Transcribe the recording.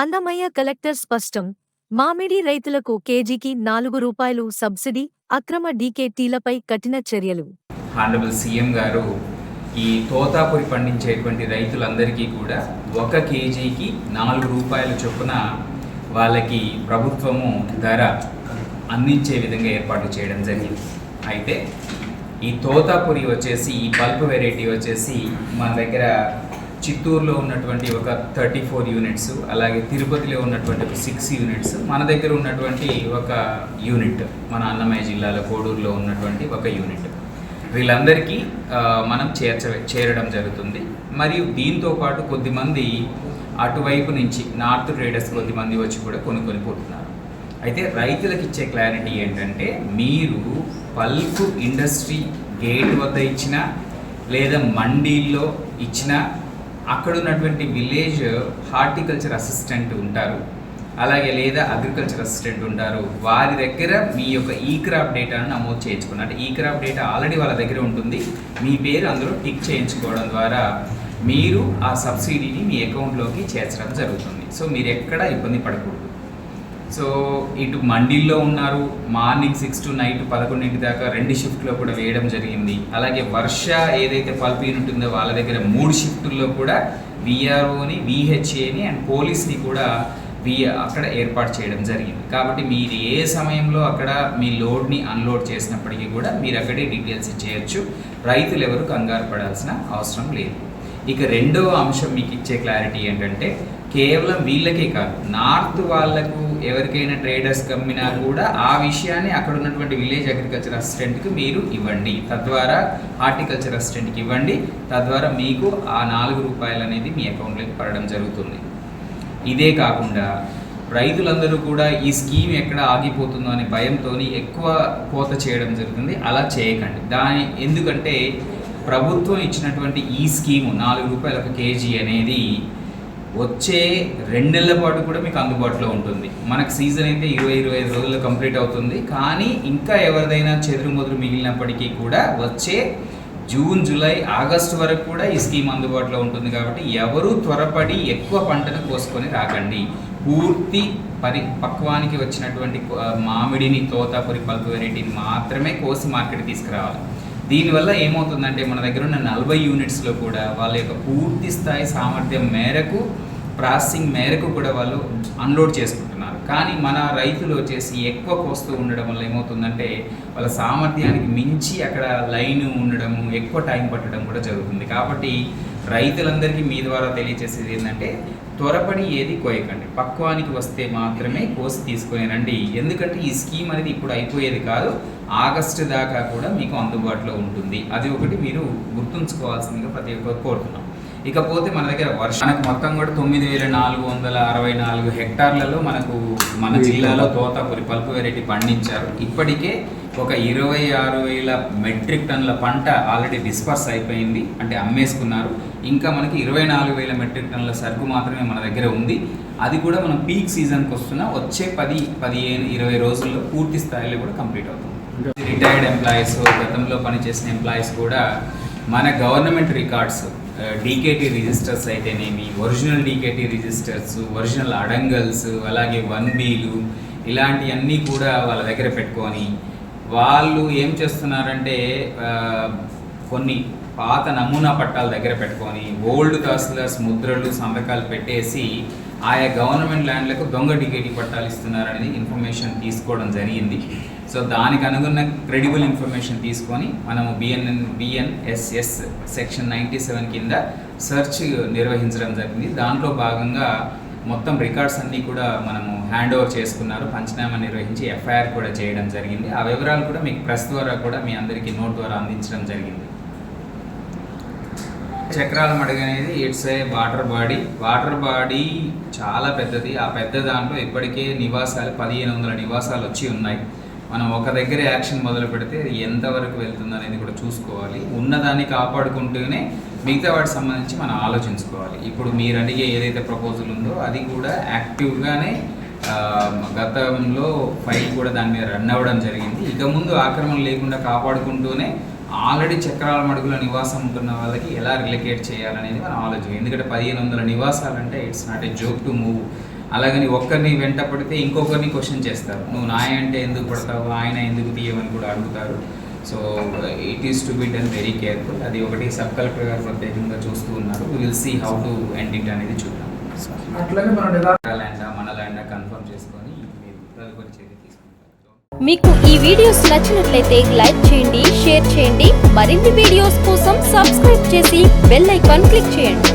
Annamayya collector స్పష్టం. మామిడి రైతులకు కేజీకి నాలుగు రూపాయలు సబ్సిడీ అక్రమ డీకేటీలపై కఠిన చర్యలు. హానరబుల్ సీఎం గారు ఈ తోతాపురి పండించేటువంటి రైతులందరికీ కూడా ఒక కేజీకి నాలుగు రూపాయల చొప్పున వాళ్ళకి ప్రభుత్వము ధర అందించే విధంగా ఏర్పాటు చేయడం జరిగింది. అయితే ఈ తోతాపురి వచ్చేసి ఈ పల్ప్ వెరైటీ వచ్చేసి మన దగ్గర చిత్తూరులో ఉన్నటువంటి ఒక థర్టీ ఫోర్ యూనిట్స్ అలాగే తిరుపతిలో ఉన్నటువంటి ఒక సిక్స్ యూనిట్స్ మన దగ్గర ఉన్నటువంటి ఒక యూనిట్ మన అన్నమయ్య జిల్లాలో కోడూరులో ఉన్నటువంటి ఒక యూనిట్. వీళ్ళందరికీ మనం చేర్చ చేరడం జరుగుతుంది. మరియు దీంతో పాటు కొద్దిమంది అటువైపు నుంచి నార్త్ ట్రేడర్స్ కొద్దిమంది వచ్చి కూడా కొనుక్కొని పోతున్నారు. అయితే రైతులకు ఇచ్చే క్లారిటీ ఏంటంటే మీరు పల్ప్ ఇండస్ట్రీ గేట్ వద్ద ఇచ్చిన లేదా మండీల్లో ఇచ్చిన అక్కడ ఉన్నటువంటి విలేజ్ హార్టికల్చర్ అసిస్టెంట్ ఉంటారు. అలాగే లేదా అగ్రికల్చర్ అసిస్టెంట్ ఉంటారు. వారి దగ్గర మీ యొక్క ఈ క్రాప్ డేటాను నమోదు చేయించుకున్నారు అంటే ఈ క్రాప్ డేటా ఆల్రెడీ వాళ్ళ దగ్గర ఉంటుంది. మీ పేరు అందులో టిక్ చేయించుకోవడం ద్వారా మీరు ఆ సబ్సిడీని మీ అకౌంట్లోకి చేర్చడం జరుగుతుంది. సో మీరు ఎక్కడ ఇబ్బంది పడకూడదు. సో ఇటు మండీల్లో ఉన్నారు. మార్నింగ్ సిక్స్ టు నైట్ పదకొండింటి దాకా రెండు షిఫ్ట్లో కూడా వేయడం జరిగింది. అలాగే వర్ష ఏదైతే పల్ప్ యూనిట్ ఉందో వాళ్ళ దగ్గర మూడు షిఫ్టుల్లో కూడా విఆర్ఓని విహెచ్ఏని అండ్ పోలీస్ని కూడా వి అక్కడ ఏర్పాటు చేయడం జరిగింది. కాబట్టి మీరు ఏ సమయంలో అక్కడ మీ లోడ్ని అన్లోడ్ చేసినప్పటికీ కూడా మీరు అక్కడే డీటెయిల్స్ ఇచ్చేయచ్చు. రైతులు ఎవరు కంగారు పడాల్సిన అవసరం లేదు. ఇక రెండవ అంశం మీకు ఇచ్చే క్లారిటీ ఏంటంటే కేవలం వీళ్ళకే కాదు నార్త్ వాళ్ళకు ఎవరికైనా ట్రేడర్స్ కమ్మినా కూడా ఆ విషయాన్ని అక్కడ ఉన్నటువంటి విలేజ్ అగ్రికల్చర్ అసిస్టెంట్కి మీరు ఇవ్వండి. తద్వారా హార్టికల్చర్ అసిస్టెంట్కి ఇవ్వండి. తద్వారా మీకు ఆ నాలుగు రూపాయలు అనేది మీ అకౌంట్లోకి పడడం జరుగుతుంది. ఇదే కాకుండా రైతులందరూ కూడా ఈ స్కీమ్ ఎక్కడ ఆగిపోతుందో అనే భయంతో ఎక్కువ కోత చేయడం జరుగుతుంది. అలా చేయకండి. దాని ఎందుకంటే ప్రభుత్వం ఇచ్చినటువంటి ఈ స్కీము నాలుగు రూపాయల ఒక కేజీ అనేది వచ్చే రెండేళ్ళ పాటు కూడా మీకు అందుబాటులో ఉంటుంది. మనకు సీజన్ అయితే ఇరవై ఇరవై ఐదు రోజుల్లో కంప్లీట్ అవుతుంది. కానీ ఇంకా ఎవరిదైనా చెదురు మొదలు మిగిలినప్పటికీ కూడా వచ్చే జూన్ జూలై ఆగస్టు వరకు కూడా ఈ స్కీమ్ అందుబాటులో ఉంటుంది కాబట్టి ఎవరు త్వరపడి ఎక్కువ పంటను కోసుకొని రాకండి. పూర్తి పరి పక్వానికి వచ్చినటువంటి మామిడిని తోతాపురి పల్పు వెరైటీని మాత్రమే కోసి మార్కెట్ తీసుకురావాలి. దీనివల్ల ఏమవుతుందంటే మన దగ్గర ఉన్న నలభై యూనిట్స్లో కూడా వాళ్ళ యొక్క పూర్తి స్థాయి సామర్థ్యం మేరకు ప్రాసెసింగ్ మేరకు కూడా వాళ్ళు అన్లోడ్ చేసుకుంటున్నారు. కానీ మన రైతులు వచ్చేసి ఎక్కువ కోస్తూ ఉండడం వల్ల ఏమవుతుందంటే వాళ్ళ సామర్థ్యానికి మించి అక్కడ లైన్ ఉండడము ఎక్కువ టైం పట్టడం కూడా జరుగుతుంది. కాబట్టి రైతులందరికీ మీ ద్వారా తెలియజేసేది ఏంటంటే త్వరపడి ఏది కోయకండి. పక్వానికి వస్తే మాత్రమే కోసి తీసుకునేనండి రండి. ఎందుకంటే ఈ స్కీమ్ అనేది ఇప్పుడు అయిపోయేది కాదు ఆగస్టు దాకా కూడా మీకు అందుబాటులో ఉంటుంది. అది ఒకటి మీరు గుర్తుంచుకోవాల్సిందిగా ప్రతి ఒక్కరు కోరుతున్నాం. ఇకపోతే మన దగ్గర వర్షం మనకు మొత్తం కూడా తొమ్మిది వేల నాలుగు వందల అరవై నాలుగు హెక్టార్లలో మనకు మన జిల్లాలో తోతాపురి పల్పు వెరైటీ పండించారు. ఇప్పటికే ఒక ఇరవై ఆరు వేల మెట్రిక్ టన్నుల పంట ఆల్రెడీ డిస్పర్స్ అయిపోయింది. అంటే అమ్మేసుకున్నారు. ఇంకా మనకి ఇరవై నాలుగు వేల మెట్రిక్ టన్నుల సరుకు మాత్రమే మన దగ్గర ఉంది. అది కూడా మనం పీక్ సీజన్కి వస్తున్న వచ్చే పది పదిహేను ఇరవై రోజుల్లో పూర్తి స్థాయిలో కూడా కంప్లీట్ అవుతుంది. రిటైర్డ్ ఎంప్లాయీస్ గతంలో పనిచేసిన ఎంప్లాయీస్ కూడా మన గవర్నమెంట్ రికార్డ్స్ డీకేటీ రిజిస్టర్స్ అయితేనేమి ఒరిజినల్ డీకేటీ రిజిస్టర్స్ ఒరిజినల్ అడంగల్స్ అలాగే వన్ బీలు ఇలాంటివన్నీ కూడా వాళ్ళ దగ్గర పెట్టుకొని వాళ్ళు ఏం చేస్తున్నారంటే కొన్ని పాత నమూనా పట్టాల దగ్గర పెట్టుకొని ఓల్డ్ తహసీల్దార్స్ ముద్రలు సంతకాలు పెట్టేసి ఆయా గవర్నమెంట్ ల్యాండ్లకు దొంగ డికేటీ పట్టాలు ఇస్తున్నారనేది ఇన్ఫర్మేషన్ తీసుకోవడం జరిగింది. సో దానికి అనుగుణ క్రెడిబుల్ ఇన్ఫర్మేషన్ తీసుకొని మనము BNN BNSS section ninety seven కింద సెర్చ్ నిర్వహించడం జరిగింది. దాంట్లో భాగంగా మొత్తం రికార్డ్స్ అన్నీ కూడా మనము హ్యాండ్ ఓవర్ చేసుకున్నారు. పంచనామా నిర్వహించి ఎఫ్ఐఆర్ కూడా చేయడం జరిగింది. ఆ వివరాలు కూడా మీకు ప్రెస్ ద్వారా కూడా మీ అందరికీ నోట్ ద్వారా అందించడం జరిగింది. చక్రాల మడుగు అనేది it's a water body water body చాలా పెద్దది. ఆ పెద్ద దాంట్లో ఇప్పటికే నివాసాలు పదిహేను వందల నివాసాలు వచ్చి ఉన్నాయి. మనం ఒక దగ్గర యాక్షన్ మొదలు పెడితే ఎంతవరకు వెళ్తుంది అనేది కూడా చూసుకోవాలి. ఉన్నదాన్ని కాపాడుకుంటూనే మిగతా వాటికి సంబంధించి మనం ఆలోచించుకోవాలి. ఇప్పుడు మీరు అడిగే ఏదైతే ప్రపోజల్ ఉందో అది కూడా యాక్టివ్గానే గతంలో ఫైల్ కూడా దాని మీద రన్ అవ్వడం జరిగింది. ఇక ముందు ఆక్రమణ లేకుండా కాపాడుకుంటూనే ఆల్రెడీ చక్రాల మడుగుల నివాసం ఉంటున్న వాళ్ళకి ఎలా రిలకేట్ చేయాలనేది మనం ఆలోచన ఎందుకంటే పదిహేను వందల నివాసాలంటే it's not a joke to move అలాగని ఒక్కరిని వెంట పడితే ఇంకొకరిని క్వశ్చన్ చేస్తారు. నువ్వు నాయ అంటే ఎందుకు పడతావు? ఆయన ఎందుకు తీయమని కూడా అడుగుతారు. So it is to be done very careful అది ఒకటి సబ్ కలెక్టర్ గారు ప్రత్యేకంగా చూస్తూ ఉన్నారు. Will see how to end it అనేది చూద్దాం. అట్లనే మన నిదా ల్యాండా మన ల్యాండా కన్ఫర్మ్ చేసుకొని తదుపరి చర్య మీకు ఈ వీడియోస్ నచ్చినట్లయితే లైక్ చేయండి షేర్ చేయండి. మరిన్ని వీడియోస్ కోసం సబ్స్క్రైబ్ చేసి బెల్ ఐకాన్ క్లిక్ చేయండి.